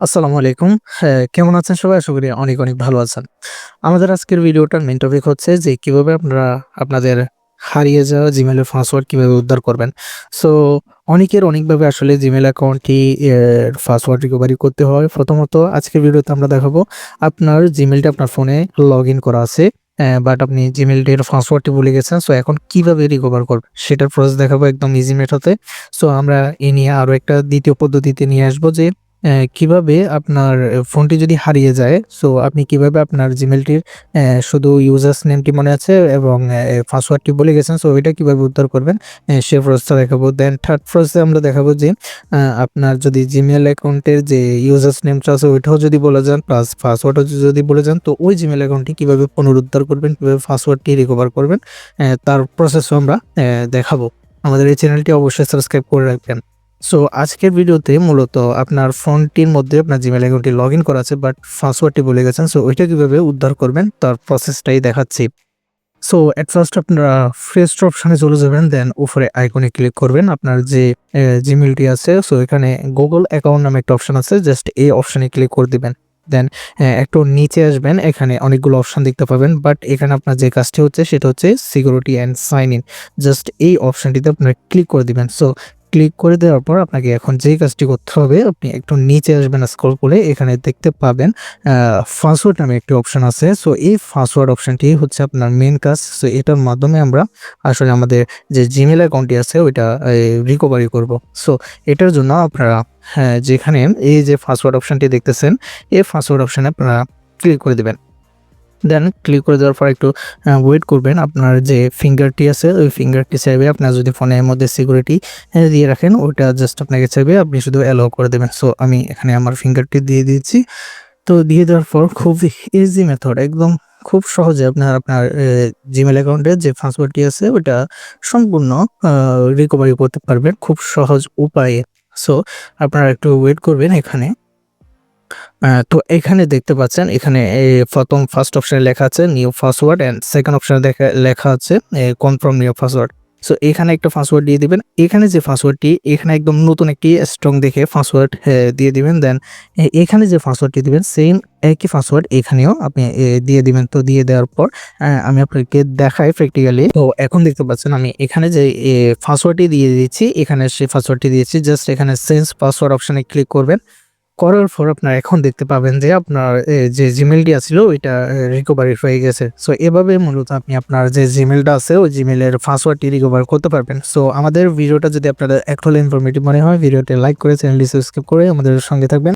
আসসালামু আলাইকুম। হ্যাঁ কেমন আছেন সবাই? আশা করি অনেক অনেক ভালো আছেন। আমাদের আজকের ভিডিওটার মেন টপিক হচ্ছে যে কীভাবে আপনারা আপনাদের হারিয়ে যাওয়া জিমেলের পাসওয়ার্ড কীভাবে উদ্ধার করবেন। সো অনেকের অনেকভাবে আসলে জিমেল অ্যাকাউন্টটি পাসওয়ার্ড রিকভারি করতে হয়। প্রথমত, আজকের ভিডিওতে আমরা দেখাবো আপনার জিমেলটা আপনার ফোনে লগ করা আছে বাট আপনি জিমেলটির পাসওয়ার্ডটি ভুলে গেছেন। সো এখন কীভাবে রিকভার করবেন? সেটার প্রসেস দেখাবো একদম ইজি মেথডে সো আমরা এ নিয়ে আরও একটা দ্বিতীয় পদ্ধতিতে নিয়ে আসব যে কীভাবে আপনার ফোনটি যদি হারিয়ে যায়, সো আপনি কীভাবে আপনার জিমেলটির শুধু ইউজার্স নেমটি মনে আছে এবং পাসওয়ার্ডটি ভুলে গেছেন। সো ওইটা কীভাবে উদ্ধার করবেন সে প্রসেসটা দেখাবো। দেন থার্ড প্রসেসে আমরা দেখাবো যে আপনার যদি জিমেল অ্যাকাউন্টের যে ইউজার্স নেমটা আছে ওইটাও যদি বলে যান প্লাস পাসওয়ার্ডও যদি বলে যান তো ওই জিমেল অ্যাকাউন্টটি কীভাবে পুনরুদ্ধার করবেন, কীভাবে পাসওয়ার্ডটি রিকভার করবেন তার প্রসেসও আমরা দেখাবো। আমাদের এই চ্যানেলটি অবশ্যই সাবস্ক্রাইব করে রাখবেন। সো আজকের ভিডিওতে মূলত আপনার ফোনটির মধ্যে আপনার জিমেল অ্যাকাউন্টটি লগ ইন করা আছে বাট পাসওয়ার্ডটি বলে গেছেন সো ওইটা কীভাবে উদ্ধার করবেন তার প্রসেসটাই দেখাচ্ছি। সো অ্যাট ফার্স্ট আপনারা ফ্রেস্ট অপশানে চলে যাবেন দেন উপরে আইকনে ক্লিক করবেন। আপনার যে জিমেলটি আছে সো এখানে গুগল অ্যাকাউন্ট নামে একটা অপশান আছে জাস্ট এই অপশানে ক্লিক করে দিবেন। দেন একটু নিচে আসবেন, এখানে অনেকগুলো অপশান দেখতে পাবেন বাট এখানে আপনার যে কাজটি হচ্ছে, সেটা হচ্ছে security and sign in just এই অপশানটিতে আপনারা ক্লিক করে দিবেন। সো ক্লিক করে দেওয়ার পর আপনাকে এখন যেই কাজটি করতে হবে, আপনি একটু নিচে আসবেন স্ক্রল করে এখানে দেখতে পাবেন পাসওয়ার্ড নামে একটি অপশন আছে। সো এই পাসওয়ার্ড অপশনটি হচ্ছে আপনার মেন কাজ। সো এটার মাধ্যমে আমরা আসলে আমাদের যে জিমেল অ্যাকাউন্টটি আছে, ওইটা রিকভারি করব। সো এটার জন্য আপনারা হ্যাঁ যেখানে এই যে পাসওয়ার্ড অপশনটি দেখতেছেন, এই পাসওয়ার্ড অপশানে আপনারা ক্লিক করে দেবেন। দেন ক্লিক করে দেওয়ার পর একটু ওয়েট করবেন। আপনার যে ফিঙ্গারটি আছে, ওই ফিঙ্গারটি চাইবে। আপনার যদি ফোনের মধ্যে সিকিউরিটি দিয়ে রাখেন, ওইটা জাস্ট আপনাকে চাইবে, আপনি শুধু অ্যালাউ করে দেবেন। সো আমি এখানে আমার ফিঙ্গারটি দিয়ে দিয়েছি। তো দিয়ে দেওয়ার পর খুব ইজি মেথড একদম খুব সহজে আপনার আপনার জিমেল অ্যাকাউন্টের যে পাসওয়ার্ডটি আছে ওটা সম্পূর্ণ রিকভারি করতে পারবেন খুব সহজ উপায়ে। সো আপনারা একটু ওয়েট করবেন এখানে। তো এখানে দেখতে পাচ্ছেন, এখানে প্রথম ফার্স্ট অপশনে লেখা আছে নিউ পাসওয়ার্ড অ্যান্ড সেকেন্ড অপশনে দেখা, লেখা আছে কনফার্ম নিউ পাসওয়ার্ড সো এখানে একটা পাসওয়ার্ড দিয়ে দিবেন। এখানে যে পাসওয়ার্ডটি এখানে একদম নতুন একটি স্ট্রং দেখে পাসওয়ার্ড দিয়ে দিবেন। দেন এখানে যে পাসওয়ার্ডটি দিবেন সেম একই পাসওয়ার্ড এখানেও আপনি দিয়ে দিবেন। তো দিয়ে দেওয়ার পর আমি আপনাকে দেখাই প্র্যাকটিক্যালি তো এখন দেখতে পাচ্ছেন, আমি এখানে যে পাসওয়ার্ডটি দিয়ে দিচ্ছি এখানে সেই পাসওয়ার্ডটি দিয়েছি। জাস্ট এখানে চেঞ্জ পাসওয়ার্ড অপশানে ক্লিক করবেন। করার পর আপনার এখন দেখতে পাবেন যে আপনার যে জিমেলটি আছিল, ওইটা রিকভারি হয়ে গেছে। সো এভাবে মূলত আপনি আপনার যে জিমেলটা আছে, ওই জিমেলের পাসওয়ার্ডটি রিকভার করতে পারবেন। সো আমাদের ভিডিওটা যদি আপনাদের একটু ইনফরমেটিভ মনে হয় ভিডিওটি লাইক করে চ্যানেলটি সাবস্ক্রাইব করে আমাদের সঙ্গে থাকবেন।